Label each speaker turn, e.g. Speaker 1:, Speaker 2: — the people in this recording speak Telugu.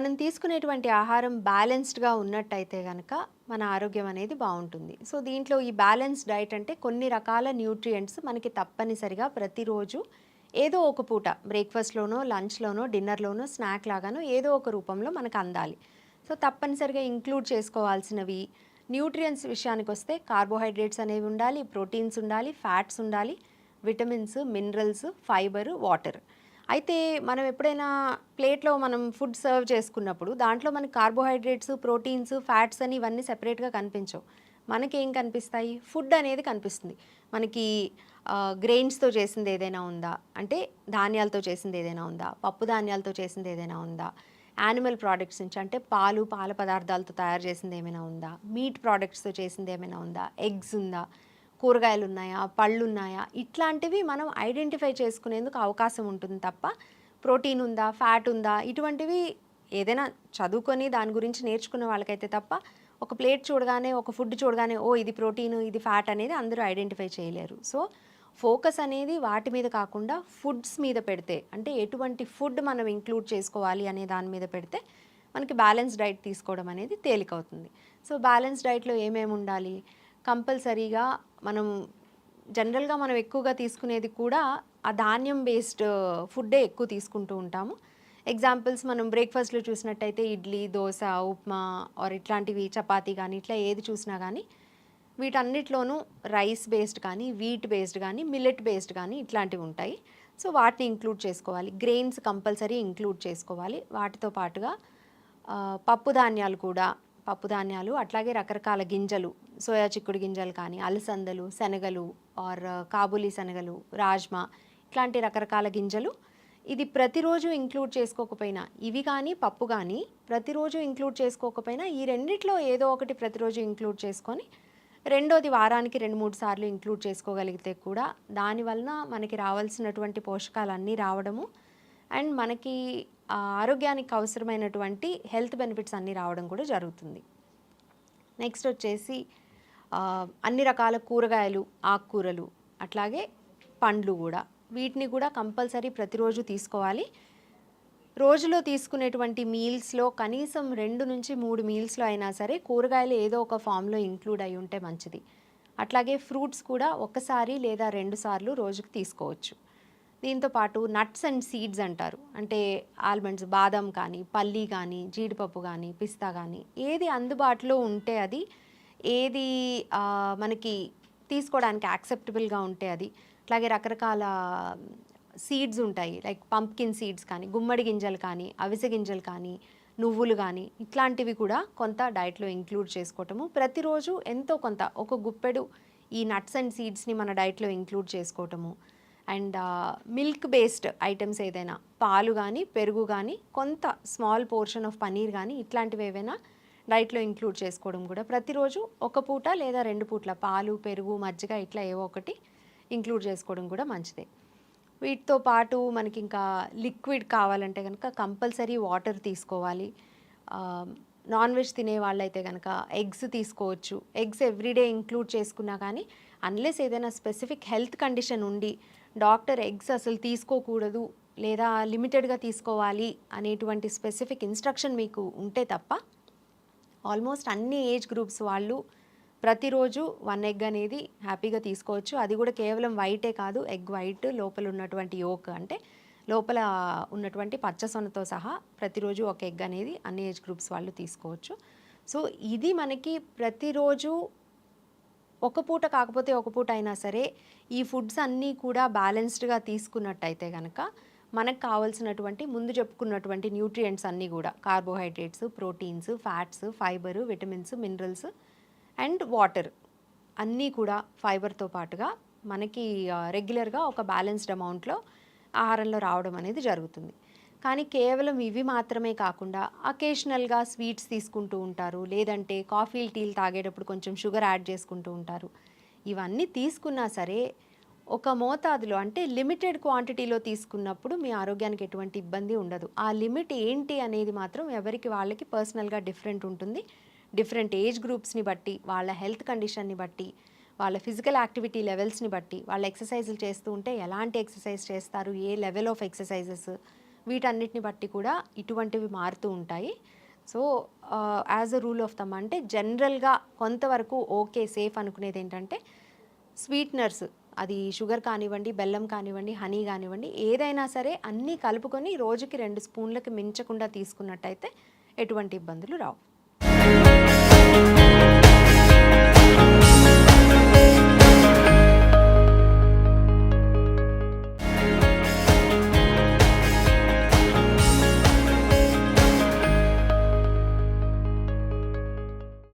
Speaker 1: మనం తీసుకునేటువంటి ఆహారం బ్యాలెన్స్డ్గా ఉన్నట్టయితే కనుక మన ఆరోగ్యం అనేది బాగుంటుంది. సో దీంట్లో ఈ బ్యాలెన్స్ డైట్ అంటే కొన్ని రకాల న్యూట్రియంట్స్ మనకి తప్పనిసరిగా ప్రతిరోజు ఏదో ఒక పూట బ్రేక్ఫాస్ట్లోనో లంచ్లోనో డిన్నర్లోనో స్నాక్ లాగానో ఏదో ఒక రూపంలో మనకు అందాలి. సో తప్పనిసరిగా ఇంక్లూడ్ చేసుకోవాల్సినవి న్యూట్రియంట్స్ విషయానికి వస్తే కార్బోహైడ్రేట్స్ అనేవి ఉండాలి ప్రోటీన్స్ ఉండాలి ఫ్యాట్స్ ఉండాలి విటమిన్స్ మినరల్స్ ఫైబర్ వాటర్ అయితే మనం ఎప్పుడైనా ప్లేట్లో మనం ఫుడ్ సర్వ్ చేసుకున్నప్పుడు దాంట్లో మనకి కార్బోహైడ్రేట్స్ ప్రోటీన్స్ ఫ్యాట్స్ అని ఇవన్నీ సెపరేట్గా కనిపించవు. మనకేం కనిపిస్తాయి? ఫుడ్ అనేది కనిపిస్తుంది. మనకి గ్రెయిన్స్తో చేసింది ఏదైనా ఉందా? అంటే ధాన్యాలతో చేసింది ఏదైనా ఉందా? పప్పు ధాన్యాలతో చేసింది ఏదైనా ఉందా? యానిమల్ ప్రోడక్ట్స్ నుంచి అంటే పాలు పాల పదార్థాలతో తయారు చేసింది ఏమైనా ఉందా? మీట్ ప్రోడక్ట్స్తో చేసింది ఏమైనా ఉందా? ఎగ్స్ ఉందా? కూరగాయలు ఉన్నాయా పళ్ళు ఉన్నాయా ఇట్లాంటివి మనం ఐడెంటిఫై చేసుకునేందుకు అవకాశం ఉంటుంది తప్ప ప్రోటీన్ ఉందా ఫ్యాట్ ఉందా ఇటువంటివి ఏదైనా చదువుకొని దాని గురించి నేర్చుకున్న వాళ్ళకైతే తప్ప ఒక ప్లేట్ చూడగానే ఒక ఫుడ్ చూడగానే ఓ ఇది ప్రోటీన్ ఇది ఫ్యాట్ అనేది అందరూ ఐడెంటిఫై చేయలేరు. సో ఫోకస్ అనేది వాటి మీద కాకుండా ఫుడ్స్ మీద పెడితే అంటే ఎటువంటి ఫుడ్ మనం ఇంక్లూడ్ చేసుకోవాలి అనే దాని మీద పెడితే మనకి బ్యాలెన్స్ డైట్ తీసుకోవడం అనేది తేలికవుతుంది. సో బ్యాలెన్స్ డైట్లో ఏమేమి ఉండాలి? కంపల్సరీగా మనం జనరల్గా మనం ఎక్కువగా తీసుకునేది కూడా ఆ ధాన్యం బేస్డ్ ఫుడ్డే ఎక్కువ తీసుకుంటూ ఉంటాము. ఎగ్జాంపుల్స్ మనం బ్రేక్ఫాస్ట్లో చూసినట్టయితే ఇడ్లీ దోశ ఉప్మా ఆర్ ఇట్లాంటివి చపాతీ కానీ ఇట్లా ఏది చూసినా కానీ వీటన్నిటిలోనూ రైస్ బేస్డ్ కానీ వీట్ బేస్డ్ కానీ మిల్లెట్ బేస్డ్ కానీ ఇట్లాంటివి ఉంటాయి. సో వాటిని ఇంక్లూడ్ చేసుకోవాలి. గ్రెయిన్స్ కంపల్సరీ ఇంక్లూడ్ చేసుకోవాలి. వాటితో పాటుగా పప్పు ధాన్యాలు కూడా పప్పుధాన్యాలు అట్లాగే రకరకాల గింజలు సోయా చిక్కుడు గింజలు కానీ అలసందలు శనగలు ఆర్ కాబూలీ శనగలు రాజ్మా ఇట్లాంటి రకరకాల గింజలు. ఇది ప్రతిరోజు ఇంక్లూడ్ చేసుకోకపోయినా ఇవి కానీ పప్పు కానీ ప్రతిరోజు ఇంక్లూడ్ చేసుకోకపోయినా ఈ రెండిట్లో ఏదో ఒకటి ప్రతిరోజు ఇంక్లూడ్ చేసుకొని రెండోది వారానికి రెండు మూడు సార్లు ఇంక్లూడ్ చేసుకోగలిగితే కూడా దానివలన మనకి రావాల్సినటువంటి పోషకాలు అన్నీ రావడము. అండ్ మనకి ఆరోగ్యానికి అవసరమైనటువంటి హెల్త్ బెనిఫిట్స్ అన్నీ రావడం కూడా జరుగుతుంది. నెక్స్ట్ వచ్చేసి అన్ని రకాల కూరగాయలు ఆకుకూరలు అట్లాగే పండ్లు కూడా. వీటిని కూడా కంపల్సరీ ప్రతిరోజు తీసుకోవాలి. రోజులో తీసుకునేటువంటి మీల్స్లో కనీసం రెండు నుంచి మూడు మీల్స్లో అయినా సరే కూరగాయలు ఏదో ఒక ఫామ్లో ఇంక్లూడ్ అయి ఉంటే మంచిది. అట్లాగే ఫ్రూట్స్ కూడా ఒకసారి లేదా రెండు సార్లు రోజుకు తీసుకోవచ్చు. దీంతో పాటు నట్స్ అండ్ సీడ్స్ అంటారు. అంటే ఆల్మండ్స్ బాదం కానీ పల్లి కానీ జీడిపప్పు కానీ పిస్తా కానీ ఏది అందుబాటులో ఉంటే అది ఏది మనకి తీసుకోవడానికి యాక్సెప్టబుల్గా ఉంటే అది అట్లాగే రకరకాల సీడ్స్ ఉంటాయి. లైక్ పంప్కిన్ సీడ్స్ కానీ గుమ్మడి గింజలు కానీ అవిసె గింజలు కానీ నువ్వులు కానీ ఇట్లాంటివి కూడా కొంత డైట్లో ఇంక్లూడ్ చేసుకోవటము. ప్రతిరోజు ఎంతో కొంత ఒక గుప్పెడు ఈ నట్స్ అండ్ సీడ్స్ని మన డైట్లో ఇంక్లూడ్ చేసుకోవటము. అండ్ మిల్క్ బేస్డ్ ఐటమ్స్ ఏదైనా పాలు కానీ పెరుగు కానీ కొంత స్మాల్ పోర్షన్ ఆఫ్ పనీర్ కానీ ఇట్లాంటివి ఏవైనా డైట్లో ఇంక్లూడ్ చేసుకోవడం కూడా. ప్రతిరోజు ఒక పూట లేదా రెండు పూట్ల పాలు పెరుగు మజ్జిగ ఇట్లా ఏవో ఒకటి ఇంక్లూడ్ చేసుకోవడం కూడా మంచిదే. వీటితో పాటు మనకి ఇంకా లిక్విడ్ కావాలంటే కనుక కంపల్సరీ వాటర్ తీసుకోవాలి. నాన్ వెజ్ తినే వాళ్ళైతే కనుక ఎగ్స్ తీసుకోవచ్చు. ఎగ్స్ ఎవ్రీడే ఇంక్లూడ్ చేసుకున్నా కానీ అన్లెస్ ఏదైనా స్పెసిఫిక్ హెల్త్ కండిషన్ ఉండి డాక్టర్ ఎగ్స్ అసలు తీసుకోకూడదు లేదా లిమిటెడ్గా తీసుకోవాలి అనేటువంటి స్పెసిఫిక్ ఇన్స్ట్రక్షన్ మీకు ఉంటే తప్ప ఆల్మోస్ట్ అన్ని ఏజ్ గ్రూప్స్ వాళ్ళు ప్రతిరోజు వన్ ఎగ్ అనేది హ్యాపీగా తీసుకోవచ్చు. అది కూడా కేవలం వైటే కాదు ఎగ్ వైట్ లోపల ఉన్నటువంటి యోక్ అంటే లోపల ఉన్నటువంటి పచ్చసొనతో సహా ప్రతిరోజు ఒక ఎగ్ అనేది అన్ని ఏజ్ గ్రూప్స్ వాళ్ళు తీసుకోవచ్చు. సో ఇది మనకి ప్రతిరోజు ఒక పూట కాకపోతే ఒక పూట అయినా సరే ఈ ఫుడ్స్ అన్నీ కూడా బ్యాలెన్స్డ్గా తీసుకున్నట్టయితే కనుక మనకు కావాల్సినటువంటి ముందు చెప్పుకున్నటువంటి న్యూట్రియంట్స్ అన్నీ కూడా carbohydrates proteins fats fibre vitamins minerals and water అన్నీ కూడా ఫైబర్తో పాటుగా మనకి రెగ్యులర్గా ఒక బ్యాలెన్స్డ్ అమౌంట్లో ఆహారంలో రావడం అనేది జరుగుతుంది. కానీ కేవలం ఇవి మాత్రమే కాకుండా అకేషనల్గా స్వీట్స్ తీసుకుంటూ ఉంటారు. లేదంటే కాఫీలు టీలు తాగేటప్పుడు కొంచెం షుగర్ యాడ్ చేసుకుంటూ ఉంటారు. ఇవన్నీ తీసుకున్నా సరే ఒక మోతాదులో అంటే లిమిటెడ్ క్వాంటిటీలో తీసుకున్నప్పుడు మీ ఆరోగ్యానికి ఎటువంటి ఇబ్బంది ఉండదు. ఆ లిమిట్ ఏంటి అనేది మాత్రం ఎవరికి వాళ్ళకి పర్సనల్గా డిఫరెంట్ ఉంటుంది. డిఫరెంట్ ఏజ్ గ్రూప్స్ని బట్టి వాళ్ళ హెల్త్ కండిషన్ని బట్టి వాళ్ళ ఫిజికల్ యాక్టివిటీ లెవెల్స్ని బట్టి వాళ్ళ ఎక్సర్సైజులు చేస్తూ ఉంటే ఎలాంటి ఎక్సర్సైజ్ చేస్తారు? ఏ లెవెల్ ఆఫ్ ఎక్సర్సైజెస్ వీటన్నిటిని బట్టి కూడా ఇటువంటివి మారుతూ ఉంటాయి. So as a rule of thumb అంటే జనరల్గా కొంతవరకు ఓకే సేఫ్ అనుకునేది ఏంటంటే స్వీట్నర్స్ అది షుగర్ కానివ్వండి బెల్లం కానివ్వండి హనీ కానివ్వండి ఏదైనా సరే అన్నీ కలుపుకొని రోజుకి రెండు స్పూన్లకి మించకుండా తీసుకున్నట్టయితే ఎటువంటి ఇబ్బందులు రావు.